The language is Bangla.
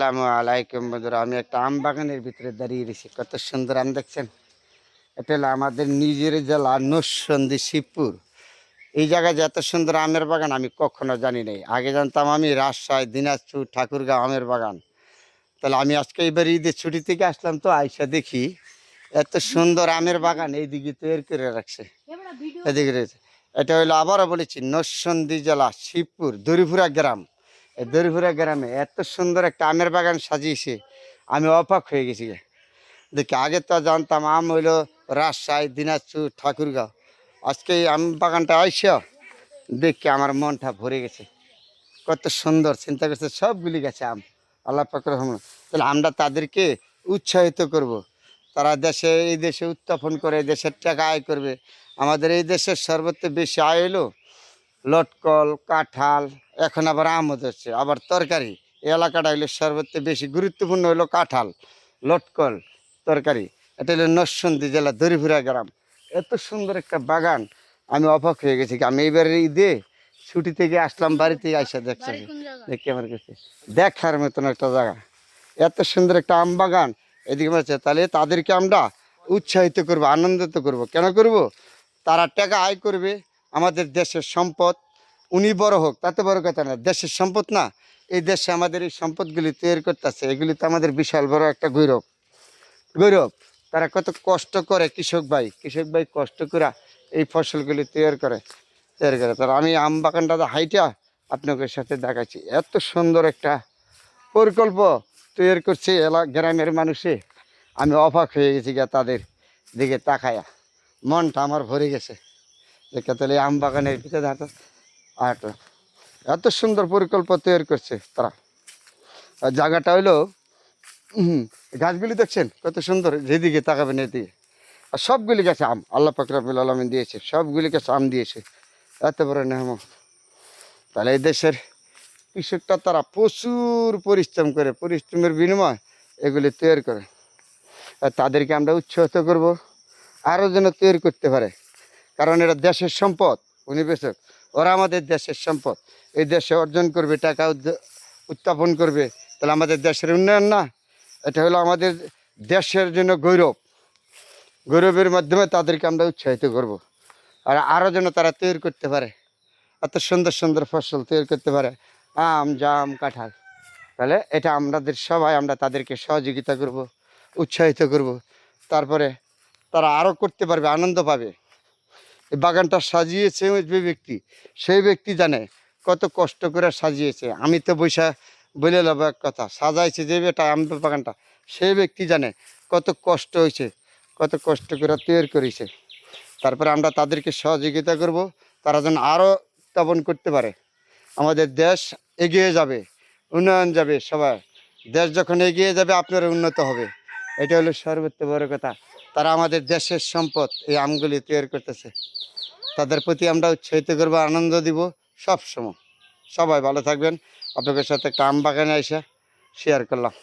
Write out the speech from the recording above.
আসসালামু আলাইকুম বন্ধুরা আমি একটা আম বাগানের ভিতরে দাঁড়িয়ে রয়েছি। কত সুন্দর আম দেখছেন? এটা হলো আমাদের নিজের জেলা নসন্দি শিবপুর। এই জায়গায় যে এত সুন্দর আমের বাগান আমি কখনো জানি নাই। আগে জানতাম আমি রাজশাহী দিনাজপুর ঠাকুরগাঁও আমের বাগান। তাহলে আমি আজকে এবার ঈদের ছুটি থেকে আসলাম তো আইসা দেখি এত সুন্দর আমের বাগান এইদিকে তৈরি করে রাখছে। এদিকে রয়েছে। এটা হলো আবারও বলেছি নরসন্দী জেলা শিবপুর দরিপুরা গ্রাম। দরিপুরা গ্রামে এত সুন্দর একটা আমের বাগান সাজিয়েছে, আমি অবাক হয়ে গেছি। দেখি, আগে তো জানতাম আম হইল রাজশাহী, দিনাজপুর, ঠাকুরগাঁও আজকে এই আম বাগানটা আইসা, দেখি আমার মনটা ভরে গেছে কত সুন্দর, চিন্তা করছে সবগুলি গেছে আম, আল্লাহ পাকের রহমান তাহলে আমরা তাদেরকে উৎসাহিত করব। তারা দেশে, এই দেশে উত্থাপন করে দেশের টাকা আয় করবে আমাদের এই দেশের সর্বত্র বেশি আয় হলো লটকল, কাঁঠাল এখন আবার আমও হচ্ছে। আবার তরকারি। এই এলাকাটা হইল সর্বত্র বেশি গুরুত্বপূর্ণ হলো কাঁঠাল লটকল তরকারি। এটা হলো নরসন্দী জেলা দরিপুরা গ্রাম। এত সুন্দর একটা বাগান। আমি অবাক হয়ে গেছি আমি এইবারে ঈদে ছুটি থেকে আসলাম বাড়িতে আসা দেখছি দেখি আমার কাছে। দেখার মতন একটা জায়গা। এত সুন্দর একটা আম বাগান। এদিকে বলছে তাহলে তাদেরকে আমরা উৎসাহিত করব আনন্দিত করব। কেন করব? তারা টাকা আয় করবে। আমাদের দেশের সম্পদ উনি বড় হোক, তাতে বড় কথা না। দেশের সম্পদ না, এই দেশে আমাদের এই সম্পদগুলি তৈরি করতেছে এগুলি তো আমাদের বিশাল বড় একটা গৌরব। গৌরব, তারা কত কষ্ট করে কৃষক ভাই কৃষক ভাই কষ্ট করে এই ফসলগুলি তৈরি করে তৈরি করে। তারা আমি আম বাগানটা হাইটা, আপনাদের সাথে দেখাচ্ছি। এত সুন্দর একটা প্রকল্প তৈরি করছে এলা গ্রামের মানুষে। আমি অবাক হয়ে গেছি গা তাদের দিকে তাকায়া। মনটা আমার ভরে গেছে। দেখে তাহলে আম বাগানের ভিতরে আর এত সুন্দর প্রকল্প তৈরি করছে তারা। আর জায়গাটা হইল গাছগুলি দেখছেন? কত সুন্দর, যেদিকে তাকাবেন এদিকে। আর সবগুলি গাছে আম, আল্লাহ পাকরাবুল আলমিন দিয়েছে, সবগুলি গাছে আম দিয়েছে। এত বড় নেহম তাহলে এই দেশের কৃষকটা তারা প্রচুর পরিশ্রম করে, পরিশ্রমের বিনিময় এগুলি তৈরি করে। আর তাদেরকে আমরা উৎসাহিত করব, আরও যেন তৈরি করতে পারে। কারণ এটা দেশের সম্পদ উনিবেশক ওরা আমাদের দেশের সম্পদ। এই দেশে অর্জন করবে, টাকা উত্থাপন করবে, তাহলে আমাদের দেশের উন্নয়ন না? এটা হলো আমাদের দেশের জন্য গৌরব। গৌরবের মাধ্যমে তাদেরকে আমরা উৎসাহিত করব। আর আরও যেন তারা তৈরি করতে পারে। এত সুন্দর সুন্দর ফসল তৈরি করতে পারে। আম, জাম, কাঁঠাল। তাহলে এটা আমাদের সবাই আমরা তাদেরকে সহযোগিতা করব, উৎসাহিত করব। তারপরে তারা আরও করতে পারবে, আনন্দ পাবে। বাগানটা সাজিয়েছে যে ব্যক্তি, সেই ব্যক্তি জানে কত কষ্ট করে সাজিয়েছে। আমি তো বৈশা বলে নেব এক কথা, সাজাইছে যে বেটা আম বাগানটা, সেই ব্যক্তি জানে কত কষ্ট হয়েছে, কত কষ্ট করে তৈরি করেছে। তারপরে আমরা তাদেরকে সহযোগিতা করব, তারা যেন আরও উত্থাপন করতে পারে। আমাদের দেশ এগিয়ে যাবে, উন্নয়ন যাবে সবাই দেশ যখন এগিয়ে যাবে, আপনার উন্নত হবে। এটা হলো সর্বোচ্চ বড় কথা। তারা আমাদের দেশের সম্পদ এই আমগুলি তৈরি করতেছে। তাদের প্রতি আমরা উৎসাহিত করব, আনন্দ দিব সব সময় সবাই ভালো থাকবেন। আপনাদের সাথে একটা আম বাগানে এসে শেয়ার করলাম।